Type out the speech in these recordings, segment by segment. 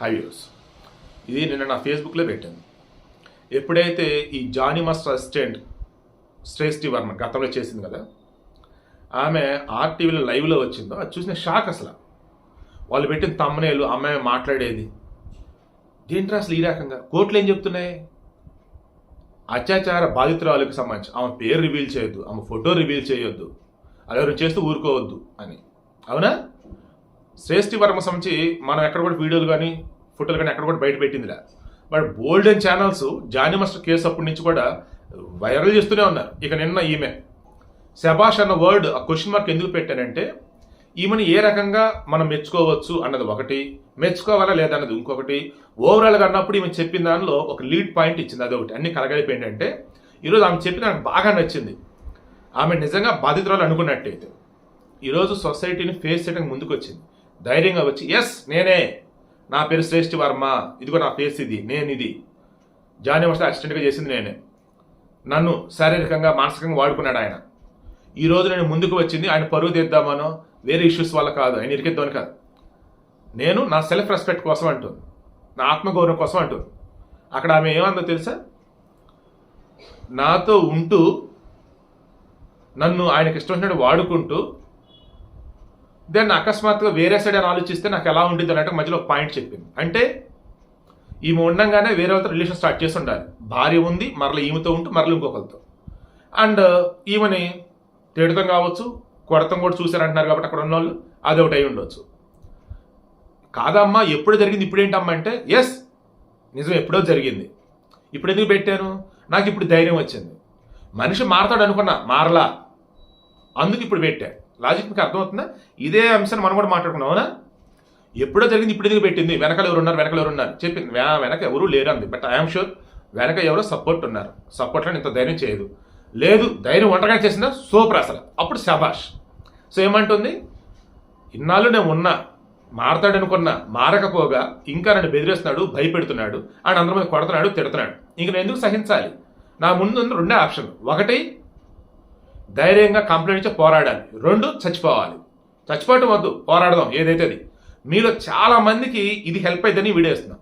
హైవ్యూస్ ఇది నిన్న నా ఫేస్బుక్లో పెట్టాను. ఎప్పుడైతే ఈ జానీ మాస్టర్ అసిస్టెంట్ శ్రేష్ఠి వర్మ గతంలో చేసింది కదా ఆమె ఆర్టీవీలో లైవ్లో వచ్చిందో అది చూసిన షాక్ అసలు. వాళ్ళు పెట్టిన తమ్మనేలు అమ్మాయి మాట్లాడేది. దేంట్రా అసలు ఈ రకంగా? కోర్టులు ఏం చెప్తున్నాయి? అత్యాచార బాధితురాలకు సంబంధించి. ఆమె పేరు రివీల్ చేయొద్దు ఆమె ఫోటో రివీల్ చేయొద్దు. అలా ఎవరు చేస్తూ ఊరుకోవద్దు అని. అవునా? శ్రేష్ఠి వర్మ సంబంధించి మనం ఎక్కడ కూడా వీడియోలు కానీ ఫోటోలు కానీ ఎక్కడ కూడా బయట పెట్టిందిలా బట్ బోల్డెన్ ఛానల్స్ జానీ మాస్టర్ కేసు అప్పటి నుంచి కూడా వైరల్ చేస్తూనే ఉన్నారు. ఇక నిన్న ఈమె. శబాష్ అన్న వర్డ్ ఆ క్వశ్చన్ మార్క్ ఎందుకు పెట్టానంటే ఈమెను ఏ రకంగా మనం మెచ్చుకోవచ్చు అన్నది ఒకటి మెచ్చుకోవాలా లేదా అన్నది ఇంకొకటి ఓవరాల్గా అన్నప్పుడు ఈమె చెప్పిన దానిలో ఒక లీడ్ పాయింట్ ఇచ్చింది అదొకటి. అన్ని కలగలిపోయింది అంటే ఈరోజు ఆమె చెప్పిన నాకు బాగా నచ్చింది. ఆమె నిజంగా బాధితురాలు అనుకున్నట్టయితే ఈరోజు సొసైటీని ఫేస్ చేయడానికి ముందుకు వచ్చింది ధైర్యంగా వచ్చి ఎస్ నేనే. నా పేరు శ్రేష్ఠి వర్మ. ఇదిగో నా ఫేస్ ఇది నేను ఇది జానీ వర్ష యాక్సిడెంట్గా చేసింది నేనే. నన్ను శారీరకంగా మానసికంగా వాడుకున్నాడు ఆయన. ఈ రోజు నేను ముందుకు వచ్చింది ఆయన పరువు తీద్దామనో వేరే ఇష్యూస్ వల్ల కాదు ఆయన ఇరికిద్దామని కాదు. నేను నా సెల్ఫ్ రెస్పెక్ట్ కోసం అంటుంది. నా ఆత్మగౌరవం కోసం అంటుంది. అక్కడ ఆమె ఏమందో తెలుసా? నాతో ఉంటూ నన్ను ఆయనకి ఇష్టం వచ్చినట్టు వాడుకుంటూ దెన్ అకస్మాత్తుగా వేరే సైడ్ అని ఆలోచిస్తే నాకు ఎలా ఉంటుంది అన్నట్టు మధ్యలో ఒక పాయింట్ చెప్పింది. అంటే ఈమె ఉండంగానే వేరే వాళ్ళతో రిలేషన్ స్టార్ట్ చేసి ఉండాలి భార్య ఉంది మరల ఈమెతో ఉంటూ మరల ఇంకొకరితో. అండ్ uh, ఈమెని తిడతం కావచ్చు కొడతం కూడా చూశారంటున్నారు కాబట్టి అక్కడ ఉన్న వాళ్ళు అది ఒకటి అయి ఉండొచ్చు. కాదమ్మా ఎప్పుడు జరిగింది ఇప్పుడు ఏంటమ్మా అంటే ఎస్ నిజం ఎప్పుడో జరిగింది. ఇప్పుడు ఎందుకు పెట్టాను నాకు ఇప్పుడు ధైర్యం వచ్చింది. మనిషి మారతాడు అనుకున్నా మారలా. అందుకు ఇప్పుడు పెట్టా. లాజిక్ మీకు అర్థమవుతుందా? ఇదే అంశాన్ని మనం కూడా మాట్లాడుకున్నాం అవునా? ఎప్పుడో జరిగింది ఇప్పుడు ఎందుకు పెట్టింది. వెనకాల ఎవరు ఉన్నారు వెనకాల ఎవరు ఉన్నారు చెప్పింది వెనక ఎవరు లేరు అంది. బట్ ఐఎమ్ షూర్ వెనక ఎవరో సపోర్ట్ ఉన్నారు. సపోర్ట్లో ఇంత ధైర్యం చేయదు. లేదు ధైర్యం ఒంటరిగా చేసిన సూపర్ అసలు. అప్పుడు శబాష్ సో ఏమంటుంది? ఇన్నాళ్ళు నేను ఉన్నా మారతాడనుకున్నా మారకపోగా ఇంకా నన్ను బెదిరేస్తున్నాడు భయపెడుతున్నాడు ఆడ అందరి మీద కొడుతున్నాడు తిడుతున్నాడు. ఇంక నేను ఎందుకు సహించాలి? నా ముందు రెండే ఆప్షన్ ఒకటి ధైర్యంగా కంప్లైంట్ ఇచ్చి పోరాడాలి. రెండు చచ్చిపోవాలి. చచ్చిపోవటం వద్దు పోరాడదాం ఏదైతే అది మీలో చాలా మందికి ఇది హెల్ప్ అవుతుందని వీడియో ఇస్తున్నాం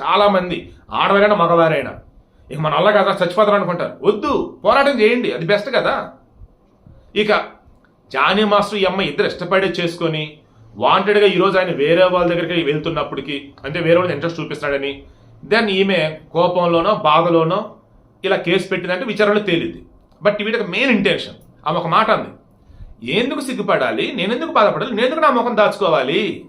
చాలా మంది ఆడవారైనా మగవారైనా. ఇక మన వల్ల కదా చచ్చిపోతారు అనుకుంటారు. వద్దు పోరాటం చేయండి అది బెస్ట్ కదా. ఇక జానీ మాస్టర్ ఈ అమ్మాయి ఇద్దరు ఇష్టపడే చేసుకొని వాంటెడ్గా ఈరోజు ఆయన వేరే వాళ్ళ దగ్గరికి వెళ్తున్నప్పటికీ అంటే వేరే వాళ్ళు ఇంట్రెస్ట్ చూపిస్తాడని దెన్ ఈమె కోపంలోనో బాధలోనో ఇలా కేసు పెట్టిందంటే విచారణలో తేలింది బట్ వీటికి మెయిన్ ఇంటెన్షన్ ఆమె ఒక మాట అంది. ఎందుకు సిగ్గుపడాలి? నేనెందుకు బాధపడాలి? నేను ఎందుకు నా ముఖం దాచుకోవాలి?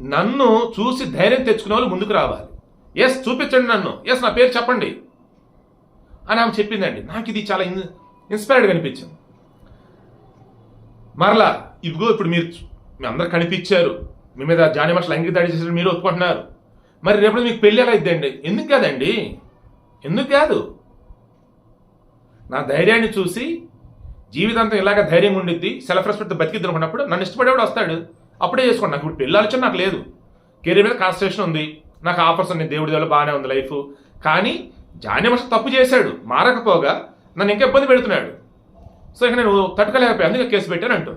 నన్ను చూసి ధైర్యం తెచ్చుకునే వాళ్ళు ముందుకు రావాలి. ఎస్ చూపించండి నన్ను. ఎస్ నా పేరు చెప్పండి. అని ఆమె చెప్పిందండి. నాకు ఇది చాలా ఇన్ ఇన్స్పైర్డ్గా అనిపించింది. మరలా ఇదిగో ఇప్పుడు మీరు మీ అందరు కనిపించారు. మీ మీద జాని మాస్టర్ లైంగిక దాడి చేసిన మీరు ఒప్పుకుంటున్నారు. మరి రేపు మీకు పెళ్ళి ఎలా ఇద్దండి ఎందుకు కాదండి? ఎందుకు కాదు? నా ధైర్యాన్ని చూసి జీవితాంతం ఇలాగ ధైర్యం ఉండిద్ది సెల్ఫ్ రెస్పెక్ట్ బతికిద్ది అనుకున్నప్పుడు నన్ను ఇష్టపడేవాడు వస్తాడు. అప్పుడే చేసుకోండి. నాకు ఇప్పుడు పెళ్ళి ఆలోచన నాకు లేదు. కెరీర్ మీద కాన్సన్ట్రేషన్ ఉంది. నాకు ఆఫర్స్ ఉన్నాయి. దేవుడి దగ్గర బాగానే ఉంది లైఫ్. కానీ జానీ మాస్టర్ తప్పు చేశాడు. మారకపోగా నన్ను ఇంకా ఇబ్బంది పెడుతున్నాడు. సో ఇక నేను తట్టుకోలేకపోయా అందుకే కేసు పెట్టాను అంటూ.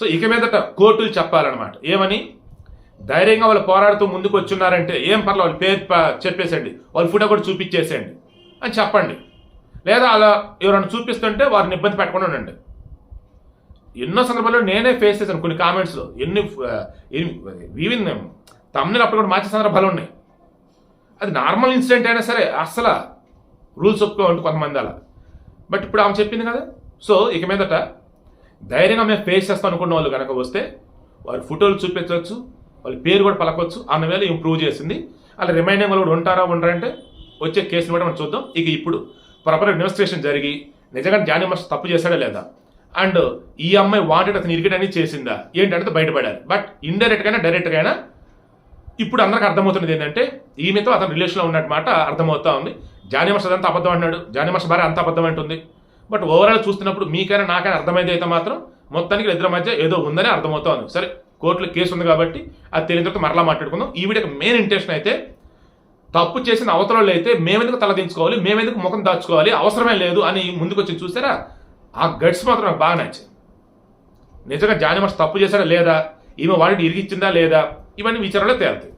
సో ఇక మీదట కోర్టులు చెప్పాలన్నమాట. ఏమని? ధైర్యంగా వాళ్ళు పోరాడుతూ ముందుకు వచ్చున్నారంటే ఏం పర్లేదు. వాళ్ళ పేరు చెప్పేసేయండి. చెప్పేసండి వాళ్ళ ఫోటో కూడా చూపించేసేయండి. అని చెప్పండి. లేదా అలా ఎవరైనా చూపిస్తుంటే వారిని ఇబ్బంది పెట్టకుండా ఉండండి. ఎన్నో సందర్భాల్లో నేనే ఫేస్ చేశాను. కొన్ని కామెంట్స్ ఎన్ని ఈవెన్ తమ్ముని అప్పుడు కూడా మార్చే సందర్భాలు ఉన్నాయి. అది నార్మల్ ఇన్సిడెంట్ అయినా సరే అస్సలు రూల్స్ ఒప్పుకోండి కొంతమంది అలా. బట్ ఇప్పుడు ఆమె చెప్పింది కదా. సో ఇక మీదట ధైర్యంగా మేము ఫేస్ చేస్తాం అనుకున్న వాళ్ళు కనుక వస్తే వారి ఫోటోలు చూపించవచ్చు వాళ్ళ పేరు కూడా పలకొచ్చు అన్న వేళ ఇంప్రూవ్ చేసింది. అలా రిమైండింగ్ వాళ్ళు కూడా ఉంటారా ఉండరంటే వచ్చే కేసుని కూడా మనం చూద్దాం. ఇక ఇప్పుడు ప్రాపర్ ఇన్వెస్టిగేషన్ జరిగి నిజంగా జానీ మాస్టర్ తప్పు చేశాడా లేదా? అండ్ ఈ అమ్మాయి వాంటెడ్ అతను ఇరిగడని చేసిందా? ఏంటంటే బయటపడాలి. బట్ ఇండైరెక్ట్గా డైరెక్ట్గా ఇప్పుడు అందరికి అర్థమవుతున్నది ఏంటంటే ఈమెతో అతను రిలేషన్లో ఉన్నట్టు మాట అర్థమవుతా ఉంది. జానీ మాస్టర్ అదంతా అబద్ధం అంటున్నాడు. జానీ మాస్టర్ భార్య అంత అబద్ధం అంటుంది. బట్ ఓవరాల్ చూస్తున్నప్పుడు మీకైనా నాకైనా అర్థమైంది అయితే మాత్రం మొత్తానికి ఇద్దరి మధ్య ఏదో ఉందని అర్థమవుతా ఉంది. సరే కోర్టులో కేసు ఉంది కాబట్టి అది తెలియని తర్వాత మరలా మాట్లాడుకుందాం. ఈ వీడియోకి మెయిన్ ఇంటెన్షన్ అయితే తప్పు చేసిన అవతరాలు అయితే మేమెందుకు తలదించుకోవాలి? మేమెందుకు ముఖం దాచుకోవాలి? అవసరమే లేదు అని ముందుకు వచ్చి చూసారా? ఆ గట్స్ మాత్రం నాకు బాగా నచ్చింది నిజంగా జానిమర్స్ తప్పు చేశాడా లేదా? ఈమె వాడిని ఇరిగిచ్చిందా లేదా? ఇవన్నీ విచారణలో తేలుతాయి.